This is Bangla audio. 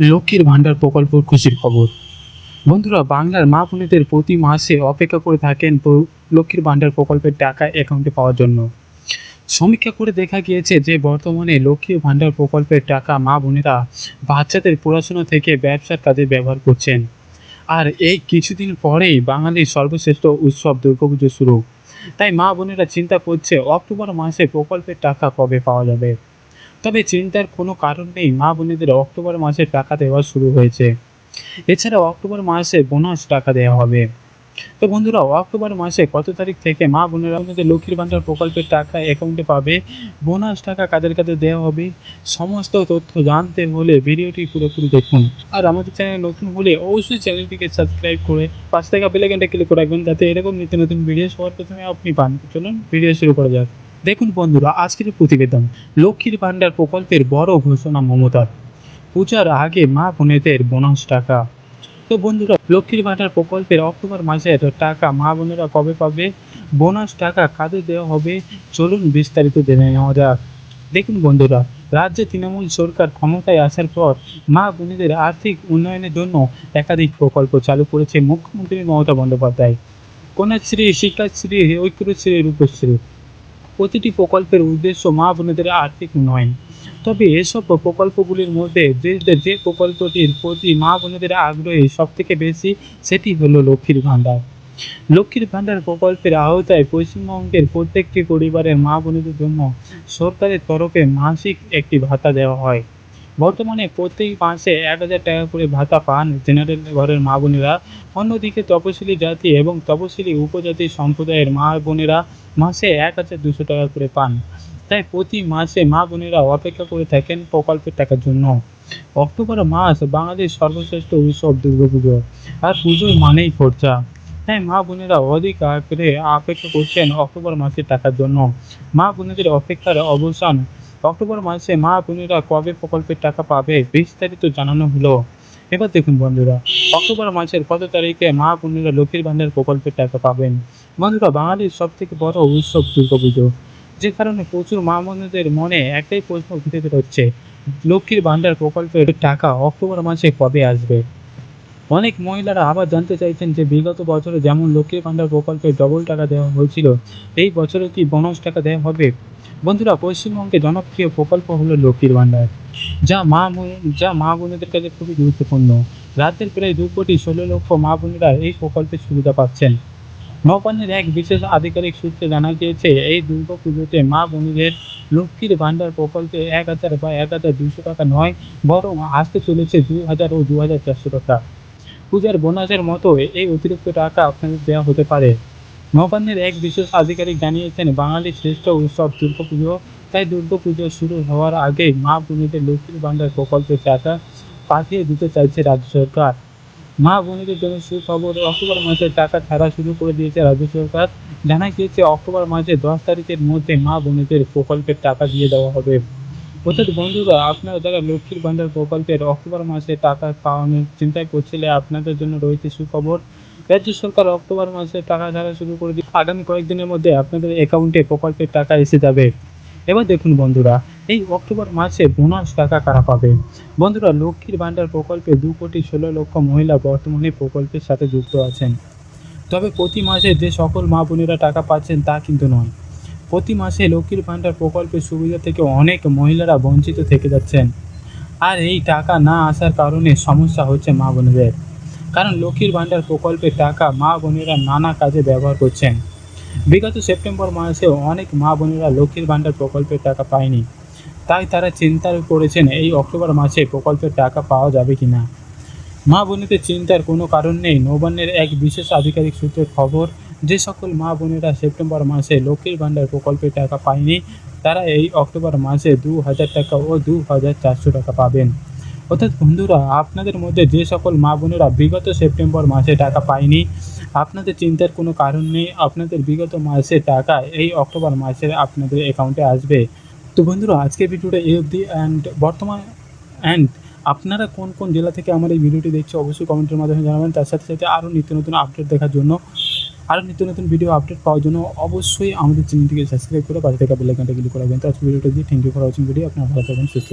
লক্ষ্মীর ভাণ্ডার প্রকল্প খুশির খবর। বন্ধুরা, বাংলার মা বোনেদের প্রতি মাসে অপেক্ষা করে থাকেন লক্ষ্মীর ভাণ্ডার প্রকল্পের টাকা অ্যাকাউন্টে পাওয়ার জন্য। সমীক্ষা করে দেখা গিয়েছে যে, বর্তমানে লক্ষ্মীর ভাণ্ডার প্রকল্পের টাকা মা বোনেরা বাচ্চাদের পড়াশোনা থেকে ব্যবসার কাজে ব্যবহার করছেন। আর এই কিছুদিন পরেই বাঙালির সর্বশ্রেষ্ঠ উৎসব দুর্গাপুজো শুরু। তাই মা বোনেরা চিন্তা করছে, অক্টোবর মাসে প্রকল্পের টাকা কবে পাওয়া যাবে? তবে চিন্তার কোনো কারণ নেই। মা বোনেদের অক্টোবর মাসে টাকা দেওয়া শুরু হয়েছে। এছাড়া অক্টোবর মাসে বোনাস টাকা দেওয়া হবে। তো বন্ধুরা, অক্টোবর মাসে কত তারিখ থেকে মা বোনেরা আপনাদের লক্ষ্মীর ভাণ্ডার প্রকল্পের টাকা অ্যাকাউন্টে পাবে? বোনাস টাকা কাদের কাদের দেওয়া হবে? সমস্ত তথ্য জানতে হলে ভিডিওটি পুরোপুরি দেখুন। আর আমাদের চ্যানেল নতুন হলে অবশ্যই চ্যানেলটিকে সাবস্ক্রাইব করে পাঁচ টাকা বেলাইকনটা ক্লিক করে রাখবেন, যাতে এরকম নিত্য নতুন ভিডিও সবার প্রথমে আপনি পান। চলুন, ভিডিও শুরু করা যাক। দেখুন বন্ধুরা, আজকের প্রতিবেদন লক্ষ্মীর ভাণ্ডার প্রকল্পের বড় ঘোষণা মমতার। পূজার আগে মা বোনেদের বোনাস টাকা। তো বন্ধুরা, লক্ষ্মীর ভাণ্ডার প্রকল্পের অক্টোবর মাসের টাকা মা বোনেরা কবে পাবে? বোনাস টাকা কাদের দেওয়া হবে? চলুন বিস্তারিত জেনে নেওয়া যাক। দেখুন বন্ধুরা, রাজ্যে তৃণমূল সরকার ক্ষমতায় আসার পর মা বোনেদের আর্থিক উন্নয়নের জন্য একাধিক প্রকল্প চালু করেছে মুখ্যমন্ত্রী মমতা বন্দ্যোপাধ্যায়। কন্যাশ্রী, শিক্ষাশ্রী, ঐক্যশ্রী, রূপশ্রী। প্রতিটি প্রকল্পের উদ্দেশ্য মা বোনেদের আর্থিক উন্নয়ন। তবে এসব প্রকল্পগুলির মধ্যে যে যে প্রকল্পটির প্রতি মা বোনেদের আগ্রহী সব থেকে বেশি সেটি হলো লক্ষ্মীর ভাণ্ডার। লক্ষ্মীর ভাণ্ডার প্রকল্পের আওতায় পশ্চিমবঙ্গের প্রত্যেকটি পরিবারের মা বোনেদের জন্য সরকারের তরফে মাসিক একটি ভাতা দেওয়া হয়। বর্তমানে প্রত্যেক মাসে এক হাজার টাকা করে ভাতা পান জেনারেল ঘরের মা বোনেরা। অন্যদিকে তপশিলি জাতি এবং তপশিলি উপজাতি সম্প্রদায়ের মা বোনেরা মাসে এক হাজার দুশো টাকা করে পান। তাই প্রতি মাসে মা বোনেরা অপেক্ষা করে থাকেন প্রকল্পের টাকার জন্য। অক্টোবর মাস বাঙালির সর্বশ্রেষ্ঠ উৎসব দুর্গাপুজো। আর পুজোর মানেই খরচা। তাই মা বোনেরা অধিক আগ্রহে অপেক্ষা করছেন অক্টোবর মাসের টাকার জন্য। মা বোনেদের অপেক্ষার অবসান। অক্টোবর মাসে মা বোনেরা কবে প্রকল্পের টাকা পাবে বিস্তারিত জানানো হলো। এবার দেখুন বন্ধুরা, অক্টোবর মাসের কত তারিখে মা বোনেরা লক্ষ্মীর ভান্ডার প্রকল্পের টাকা পাবেন? বন্ধুরা, বাঙালির সব থেকে বড় উৎসব দুর্গাপুজো, যে কারণে প্রচুর মা বন্ধুদের মনে একটাই প্রশ্ন ঘুরে বেরোচ্ছে, লক্ষ্মীর ভান্ডার প্রকল্পের টাকা অক্টোবর মাসে কবে আসবে? অনেক মহিলারা আবার জানতে চাইছেন যে বিগত বছরে যেমন লক্ষ্মীর ভান্ডার প্রকল্পে ডবল টাকা দেওয়া হয়েছিল, এই বছরে কি বোনাস টাকা দেওয়া হবে? বন্ধুরা, পশ্চিমবঙ্গে জনপ্রিয় প্রকল্প হলো লক্ষ্মীর ভাণ্ডার। যা মা যা মা বোনেদের কাছে খুবই গুরুত্বপূর্ণ। রাজ্যের প্রায় দু কোটি ষোলো লক্ষ মা বোনেরা এই প্রকল্পের সুবিধা পাচ্ছেন। নবান্নের এক বিশেষ আধিকারিক সূত্রে জানা গিয়েছে, এই দুর্গা পুজোতে মা বোনেদের লক্ষ্মীর ভাণ্ডার প্রকল্পে এক হাজার বা এক হাজার দুশো টাকা নয়, বরং আসতে চলেছে দুই হাজার ও দু হাজার চারশো টাকা। পূজার বোনাসের মতো এই অতিরিক্ত টাকা আপনাদের দেওয়া হতে পারে। নবান্নের এক বিশেষ আধিকারিক জানিয়েছেন, বাঙালির শ্রেষ্ঠ উৎসব দুর্গাপুজো তাই দুর্গাপুজো শুরু হওয়ার আগেই মা বোনেদের লক্ষ্মীর ভাণ্ডার প্রকল্পের টাকা পাঠিয়ে দিতে চাইছে রাজ্য সরকার। মা বোনেদের জন্য সুখবর, অক্টোবর মাসে টাকা ছাড়া শুরু করে দিয়েছে রাজ্য সরকার। জানা গিয়েছে, অক্টোবর মাসে দশ তারিখের মধ্যে মা বোনেদের প্রকল্পের টাকা দিয়ে দেওয়া হবে। অর্থাৎ বন্ধুরা, আপনারা যারা লক্ষ্মীর ভাণ্ডার প্রকল্পের অক্টোবর মাসে টাকা পাওয়ানোর চিন্তায় করছিলে আপনাদের জন্য রয়েছে সুখবর। রাজ্য সরকার অক্টোবর মাসে টাকা ছাড়া শুরু করে দিয়ে আগামী কয়েকদিনের মধ্যে আপনাদের অ্যাকাউন্টে প্রকল্পের টাকা এসে যাবে। এবার দেখুন বন্ধুরা, এই অক্টোবর মাসে বোনাস টাকা কারা পাবে? বন্ধুরা, লক্ষ্মীর ভাণ্ডার প্রকল্পে দু কোটি ষোলো লক্ষ মহিলা বর্তমানে প্রকল্পের সাথে যুক্ত আছেন। তবে প্রতি মাসে যে সকল মা বোনেরা টাকা পাচ্ছেন তা কিন্তু নয়। প্রতি মাসে লক্ষ্মীর ভাণ্ডার প্রকল্পের সুবিধা থেকে অনেক মহিলারা বঞ্চিত থেকে যাচ্ছেন। আর এই টাকা না আসার কারণে সমস্যা হচ্ছে মা বোনেদের। কারণ লক্ষ্মীর ভাণ্ডার প্রকল্পের টাকা মা বোনেরা নানা কাজে ব্যবহার করছেন। বিগত সেপ্টেম্বর মাসে অনেক মা বোনেরা লক্ষ্মীর ভাণ্ডার প্রকল্পের টাকা পায়নি। তাই তারা চিন্তা করেছেন, এই অক্টোবর মাসে প্রকল্পের টাকা পাওয়া যাবে কি না মা বোনেদের চিন্তার কোনো কারণ নেই। নবান্নের এক বিশেষ আধিকারিক সূত্রের খবর, যে সকল মা বোনেরা সেপ্টেম্বর মাসে লক্ষ্মীর ভাণ্ডার প্রকল্পের টাকা পায়নি, তারা এই অক্টোবর মাসে দু হাজার টাকা ও দু হাজার চারশো টাকা পাবেন। অর্থাৎ বন্ধুরা, আপনাদের মধ্যে যে সকল মা বোনেরা বিগত সেপ্টেম্বর মাসে টাকা পায়নি, আপনাদের চিন্তার কোনো কারণ নেই, আপনাদের বিগত মাসে টাকা এই অক্টোবর মাসে আপনাদের অ্যাকাউন্টে আসবে। তো বন্ধুরা, আজকের ভিডিওটা এই অবধি অ্যান্ড বর্তমান অ্যান্ড আপনারা কোন কোন জেলা থেকে আমার এই ভিডিওটি দেখছে অবশ্যই কমেন্টের মাধ্যমে জানাবেন। তার সাথে সাথে আরও নিত্য নতুন আপডেট দেখার জন্য, আরও নিত্য নতুন ভিডিও আপডেট পাওয়ার জন্য অবশ্যই আমাদের চ্যানেলটিকে সাবস্ক্রাইব করে পাশে থাকা বেলাইকনটা ক্লিক করে রাখবেন। তো আজকে ভিডিওটা দিয়ে thank you for watching video আপনারা ভালো থাকবেন, সুস্থ